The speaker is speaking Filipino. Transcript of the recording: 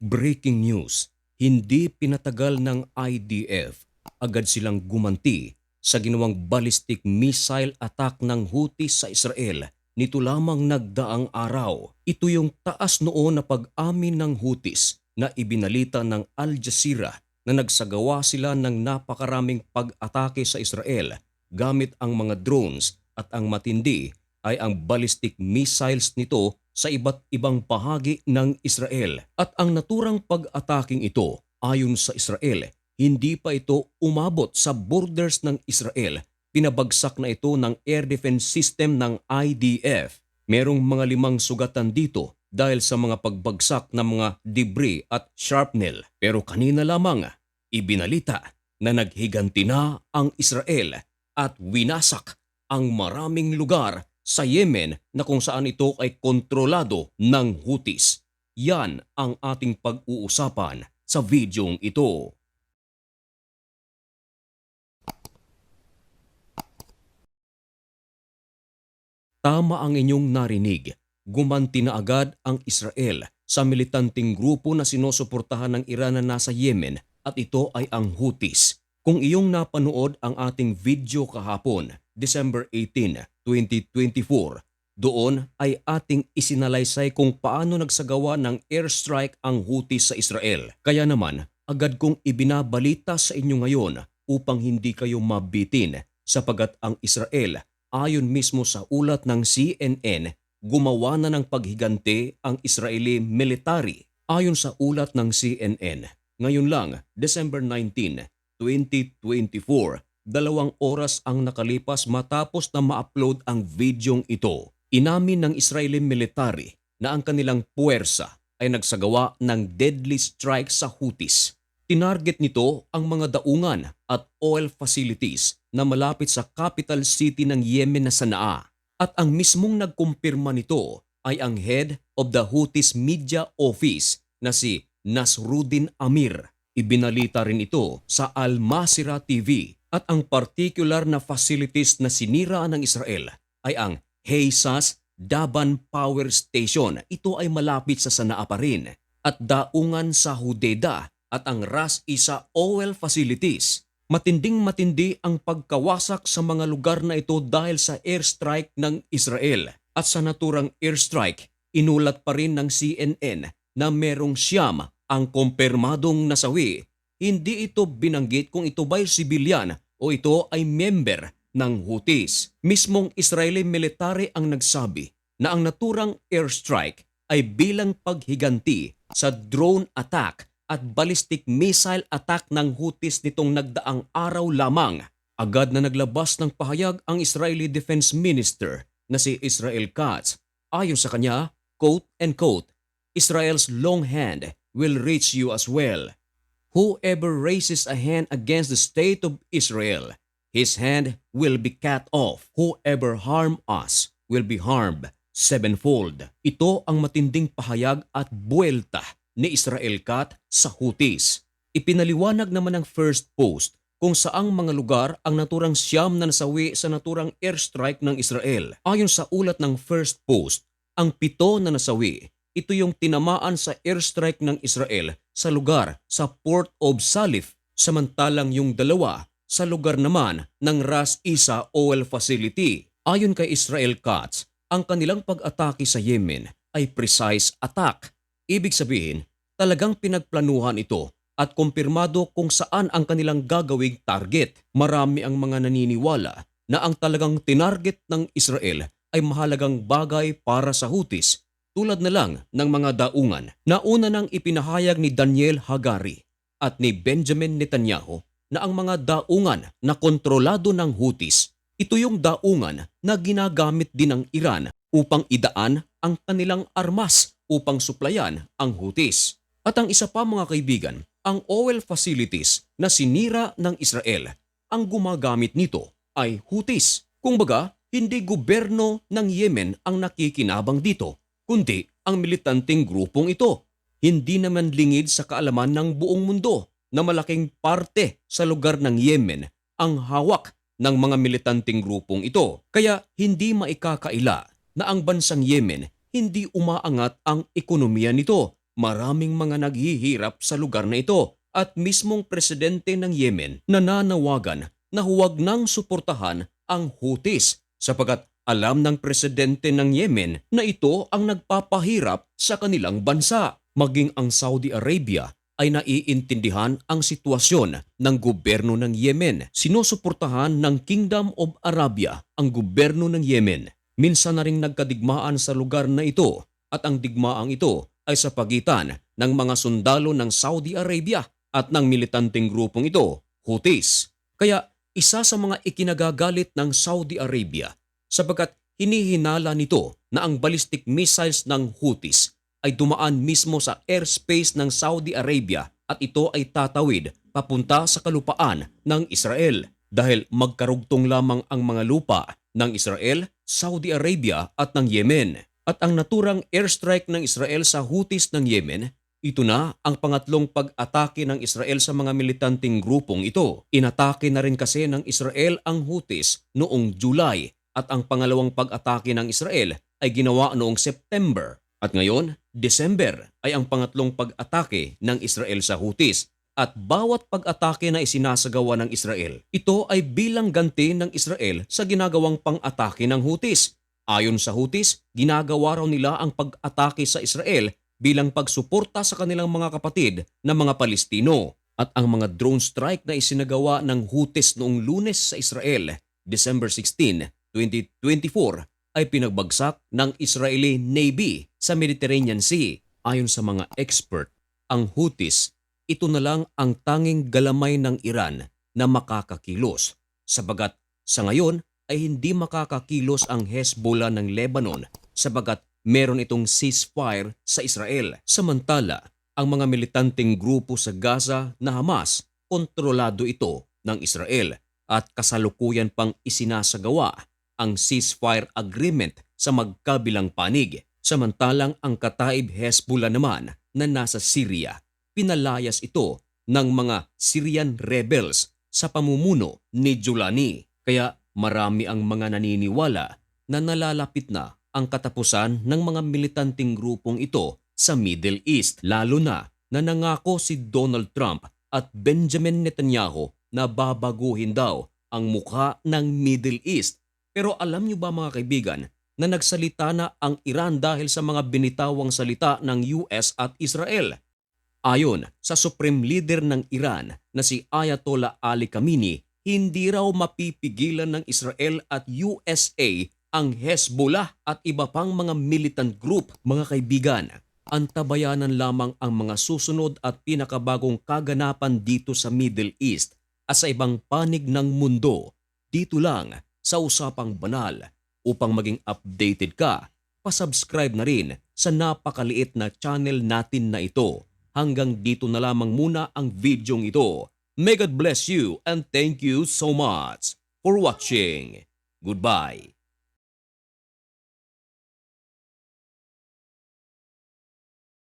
Breaking news, hindi pinatagal ng IDF. Agad silang gumanti sa ginawang ballistic missile attack ng Houthis sa Israel nito lamang nagdaang araw. Ito yung taas noon na pag-amin ng Houthis na ibinalita ng Al Jazeera na nagsagawa sila ng napakaraming pag-atake sa Israel gamit ang mga drones at ang matindi ay ang ballistic missiles nito sa iba't ibang bahagi ng Israel. At ang naturang pag-ataking ito ayon sa Israel, hindi pa ito umabot sa borders ng Israel. Pinabagsak na ito ng air defense system ng IDF. Merong mga limang sugatan dito dahil sa mga pagbagsak ng mga debris at shrapnel. Pero kanina lamang, ibinalita na naghiganti na ang Israel at winasak ang maraming lugar sa Yemen na kung saan ito ay kontrolado ng Houthis. Yan ang ating pag-uusapan sa videong ito. Tama ang inyong narinig. Gumanti na agad ang Israel sa militanting grupo na sinusuportahan ng Iran na nasa Yemen at ito ay ang Houthis. Kung iyong napanood ang ating video kahapon, December 18, 2024, doon ay ating isinalaysay kung paano nagsagawa ng airstrike ang Houthis sa Israel. Kaya naman, agad kong ibinabalita sa inyo ngayon upang hindi kayo mabitin sapagat ang Israel ayon mismo sa ulat ng CNN, gumawa na ng paghigante ang Israeli military. Ayon sa ulat ng CNN, ngayon lang, December 19, 2024, dalawang oras ang nakalipas matapos na ma-upload ang videong ito. Inamin ng Israeli military na ang kanilang puwersa ay nagsagawa ng deadly strike sa Houthis. Tinarget nito ang mga daungan at oil facilities na malapit sa capital city ng Yemen na Sanaa. At ang mismong nagkumpirma nito ay ang head of the Houthis Media Office na si Nasruddin Amir. Ibinalita rin ito sa Al Masira TV at ang particular na facilities na sinira ng Israel ay ang Heysas Daban Power Station. Ito ay malapit sa Sanaa pa rin at daungan sa Hudeda at ang Ras Isa Oil Facilities. Matinding matindi ang pagkawasak sa mga lugar na ito dahil sa airstrike ng Israel. At sa naturang airstrike, inulat pa rin ng CNN na merong siyam ang kumpirmadong nasawi. Hindi ito binanggit kung ito ba'y sibilyan o ito ay member ng Houthis. Mismong Israeli military ang nagsabi na ang naturang airstrike ay bilang paghiganti sa drone attack at ballistic missile attack ng Houthis nitong nagdaang araw lamang. Agad na naglabas ng pahayag ang Israeli Defense Minister na si Israel Katz. Ayon sa kanya, quote and quote, Israel's long hand will reach you as well. Whoever raises a hand against the state of Israel, his hand will be cut off. Whoever harm us will be harmed sevenfold. Ito ang matinding pahayag at buwelta ni Israel Kat sa Houthis. Ipinaliwanag naman ng first post kung saang mga lugar ang naturang siyam na nasawi sa naturang airstrike ng Israel. Ayon sa ulat ng first post, ang pito na nasawi, ito yung tinamaan sa airstrike ng Israel sa lugar sa Port of Salif, samantalang yung dalawa sa lugar naman ng Ras Isa Oil Facility. Ayon kay Israel Katz, ang kanilang pag-atake sa Yemen ay precise attack. Ibig sabihin, talagang pinagplanuhan ito at kumpirmado kung saan ang kanilang gagawing target. Marami ang mga naniniwala na ang talagang tinarget ng Israel ay mahalagang bagay para sa Houthis tulad na lang ng mga daungan na una nang ipinahayag ni Daniel Hagari at ni Benjamin Netanyahu na ang mga daungan na kontrolado ng Houthis, ito yung daungan na ginagamit din ng Iran upang idaan ang kanilang armas upang suplayan ang Houthis. At ang isa pa mga kaibigan, ang oil facilities na sinira ng Israel, ang gumagamit nito ay Houthis. Kung baga, hindi gobyerno ng Yemen ang nakikinabang dito, kundi ang militanteng grupong ito. Hindi naman lingid sa kaalaman ng buong mundo na malaking parte sa lugar ng Yemen ang hawak ng mga militanteng grupong ito. Kaya hindi maikakaila na ang bansang Yemen hindi umaangat ang ekonomiya nito maraming mga naghihirap sa lugar na ito at mismong presidente ng Yemen nananawagan na huwag nang suportahan ang Houthis sapagat alam ng presidente ng Yemen na ito ang nagpapahirap sa kanilang bansa. Maging ang Saudi Arabia ay naiintindihan ang sitwasyon ng gobyerno ng Yemen. Sinusuportahan ng Kingdom of Arabia ang gobyerno ng Yemen. Minsan na rin nagkadigmaan sa lugar na ito at ang digmaang ito ay sa pagitan ng mga sundalo ng Saudi Arabia at ng militanteng grupong ito, Houthis. Kaya isa sa mga ikinagagalit ng Saudi Arabia sapagkat hinihinala nito na ang ballistic missiles ng Houthis ay dumaan mismo sa airspace ng Saudi Arabia at ito ay tatawid papunta sa kalupaan ng Israel dahil magkarugtong lamang ang mga lupa ng Israel, Saudi Arabia at ng Yemen. At ang naturang airstrike ng Israel sa Houthis ng Yemen, ito na ang pangatlong pag-atake ng Israel sa mga militanteng grupong ito. Inatake na rin kasi ng Israel ang Houthis noong July at ang pangalawang pag-atake ng Israel ay ginawa noong September. At ngayon, December ay ang pangatlong pag-atake ng Israel sa Houthis. At bawat pag-atake na isinasagawa ng Israel, ito ay bilang ganti ng Israel sa ginagawang pang-atake ng Houthis. Ayon sa Houthis, ginagawa raw nila ang pag-atake sa Israel bilang pagsuporta sa kanilang mga kapatid na mga Palestino. At ang mga drone strike na isinagawa ng Houthis noong lunes sa Israel, December 16, 2024, ay pinagbagsak ng Israeli Navy sa Mediterranean Sea. Ayon sa mga expert, ang Houthis, ito na lang ang tanging galamay ng Iran na makakakilos. Sabagat sa ngayon ay hindi makakakilos ang Hezbollah ng Lebanon sabagat meron itong ceasefire sa Israel. Samantala, ang mga militanteng grupo sa Gaza na Hamas, kontrolado ito ng Israel at kasalukuyan pang isinasagawa ang ceasefire agreement sa magkabilang panig. Samantalang ang Kataib Hezbollah naman na nasa Syria, pinalayas ito ng mga Syrian rebels sa pamumuno ni Julani. Kaya marami ang mga naniniwala na nalalapit na ang katapusan ng mga militanteng grupong ito sa Middle East lalo na na nangako si Donald Trump at Benjamin Netanyahu na babaguhin daw ang mukha ng Middle East. Pero alam niyo ba mga kaibigan na nagsalita na ang Iran dahil sa mga binitawang salita ng US at Israel? Ayon sa Supreme Leader ng Iran na si Ayatollah Ali Khamenei, hindi raw mapipigilan ng Israel at USA ang Hezbollah at iba pang mga militant group. Mga kaibigan, antabayanan lamang ang mga susunod at pinakabagong kaganapan dito sa Middle East at sa ibang panig ng mundo. Dito lang sa Usapang Banal. Upang maging updated ka, pasubscribe na rin sa napakaliit na channel natin na ito. Hanggang dito na lamang muna ang videong ito. May God bless you and thank you so much for watching. Goodbye.